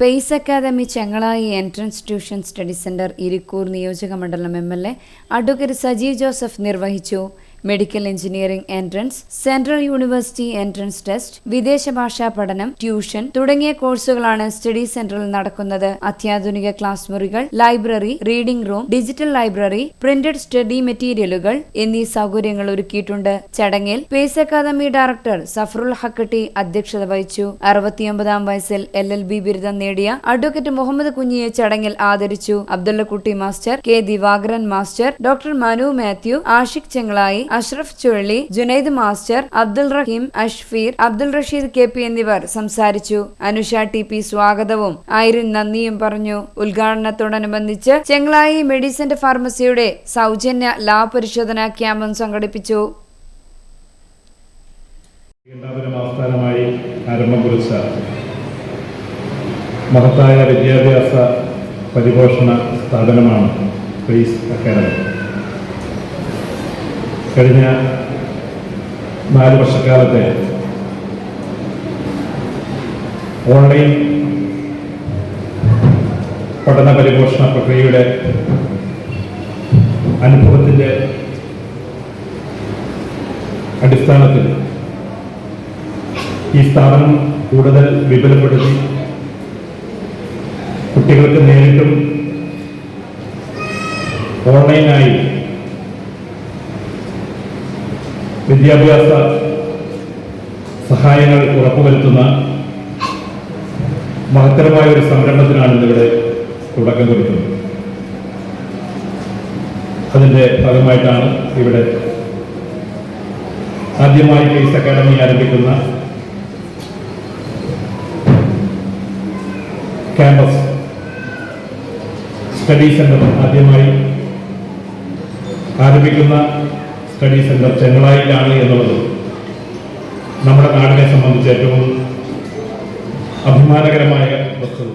Pace Academy Chengalayi entrance tuition study centre Irikkur നിയോജക മണ്ഡലം M L A advocate Sajeev Joseph നിർവഹിച്ചു. Medical engineering entrance central university entrance test വിദേശ ഭാഷാ പഠനം tuition തുടങ്ങിയ കോഴ്സുകളാണ് സ്റ്റഡി സെന്ററിൽ നടക്കുന്നത്. അത്യാധുനിക ക്ലാസ് മുറികൾ library reading room digital library printed study മെറ്റീരിയലുകൾ എന്നീ സൗകര്യങ്ങൾ ഒരുക്കിയിട്ടുണ്ട്. ചടങ്ങിൽ Pace Academy director Safarul Hakkatti അധ്യക്ഷത വഹിച്ചു. അറുപത്തിയൊമ്പതാം വയസ്സിൽ എൽ എൽ ബി ബിരുദം നേടിയ അഡ്വക്കേറ്റ് മുഹമ്മദ് കുഞ്ഞിയെ ചടങ്ങിൽ ആദരിച്ചു. Abdullakutty master K Divakaran master doctor Manu Mathew Ashiq Chengalayi Ashraf Chuzhali Junaid master Abdul Rahim Ashfeer Abdul Rasheed K P എന്നിവർ സംസാരിച്ചു. അനുഷ ടി പി സ്വാഗതവും. ഐറിൻ നന്ദിയും പറഞ്ഞു. ഉദ്ഘാടനത്തോടനുബന്ധിച്ച് ചെങ്ങളായി മെഡിസിൻ ഫാർമസിയുടെ സൗജന്യ ലാബ് പരിശോധന ക്യാമ്പും സംഘടിപ്പിച്ചു. കുറിച്ച മഹത്തായ വിദ്യാഭ്യാസ പരിപോഷണ സ്ഥാപനമാണ് ഫേസ് അക്കാദമി. കഴിഞ്ഞ നാല് വർഷക്കാലത്തെ ഓൺലൈൻ പഠന പരിപോഷണ പ്രക്രിയയുടെ അനുഭവത്തിന്റെ അടിസ്ഥാനത്തിൽ ഈ സ്ഥാപനം കൂടുതൽ വിപുലപ്പെടുത്തി കുട്ടികൾക്ക് നേരിട്ടും ഓൺലൈനായി വിദ്യാഭ്യാസ സഹായങ്ങൾ ഉറപ്പുവരുത്തുന്ന മഹത്തരമായ ഒരു സംരംഭത്തിനാണ് ഇന്നിവിടെ തുടക്കം കുറിക്കുന്നത്. അതിന്റെ ഭാഗമായിട്ടാണ് ഇവിടെ ആദ്യമായി കേസ് അക്കാദമി ആരംഭിക്കുന്ന ക്യാമ്പസ് സ്റ്റഡി സെന്റർ ആദ്യമായി ആരംഭിക്കുന്ന സ്റ്റഡി സെന്റർ ചെങ്ങളായിലാണ് എന്നുള്ളത് നമ്മുടെ നാടിനെ സംബന്ധിച്ച് ഏറ്റവും അഭിമാനകരമായ വസ്തുത.